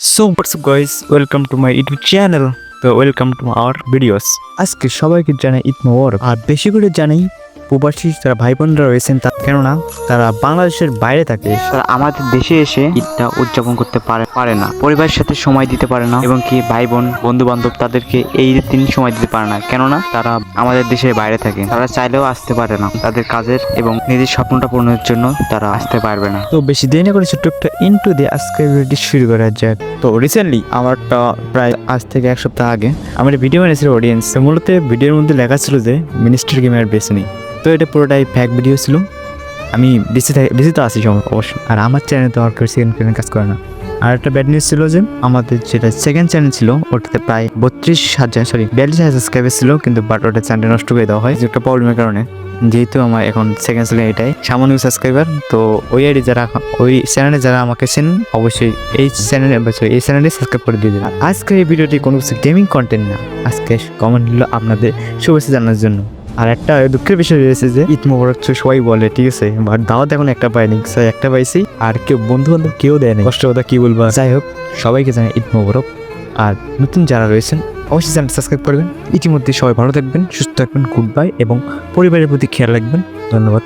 So bots guys welcome to my YouTube channel তো welcome to our videos আজকে সবাইকে জানাই ঈদ মোবারক। আর বেশি করে জানাই, প্রবাসী যারা ভাই বোনরা রয়েছেন কেননা তারা বাংলাদেশের বাইরে থাকে। তারা আমাদের দেশে এসে ঈদটা উদযাপন করতে পারে পারে না। পরিবারের সাথে সময় দিতে পারে না এবং কি ভাই বোন বন্ধু বান্ধব তাদেরকে এই ঈদের দিন সময় দিতে পারে না। কেননা তারা আমাদের দেশের বাইরে থাকে। তারা চাইলেও আসতে পারে না। তাদের কাজের এবং নিজের স্বপ্নটা পূরণের জন্য তারা আসতে পারবে না। তো বেশি দেরি না করে ছোট্ট একটা ইন্টু দিয়ে আজকের ভিডিওটি শুরু করা যাক। তো রিসেন্টলি আমারটা প্রায় আজ থেকে এক সপ্তাহ আগে আমার ভিডিও বানিয়েছিল অডিয়েন্স মূলত ভিডিওর মধ্যে লেখা ছিল যে মিনিস্টার গেমের বেছে নেই তো এটা পুরোটাই ফ্যাক ভিডিও ছিল। আমি বেশি থাকে বেশি তো আসি সম- অবশ্য। আর আমার চ্যানেল তো আর কেউ সেকেন্ড চ্যানেল কাজ করে না। আর একটা ব্যাড নিউজ ছিল যে, আমাদের যেটা সেকেন্ড চ্যানেল ছিল, ওটাতে প্রায় বত্রিশ হাজার সরি বিয়াল্লিশ হাজার সাবস্ক্রাইবার ছিল, কিন্তু বাট ওটা চ্যানেল নষ্ট করে দেওয়া হয়। একটা প্রবলেমের কারণে। যেহেতু আমার এখন সেকেন্ড চ্যানেল এটাই। সামান্য সাবস্ক্রাইবার তো ওই আইডি যারা ওই চ্যানেলে যারা আমাকে চেন অবশ্যই এই চ্যানেলে এই চ্যানেলে সাবস্ক্রাইব করে দিয়ে আজকের এই ভিডিওটি কোনো কিছু গেমিং কন্টেন্ট না। আজকে কমেন্ট হলো আপনাদের শুভেচ্ছা জানার জন্য। আর একটা দুঃখের বিষয় রয়েছে যে ঈদ মোবারক তো সবাই বলে ঠিক আছে? বাট দাওয়াত এখন একটা পাইনি সাই একটা পাইছি। আর কেউ বন্ধু বান্ধব কেউ দেয়নি কষ্ট কথা কি বলব? যাই হোক সবাইকে জানাই ঈদ মোবারক। আর নতুন যারা রয়েছেন অবশ্যই চ্যানেল সাবস্ক্রাইব করবেন। ইতিমধ্যে সবাই ভালো থাকবেন সুস্থ থাকবেন গুড বাই এবং পরিবারের প্রতি খেয়াল রাখবেন। ধন্যবাদ।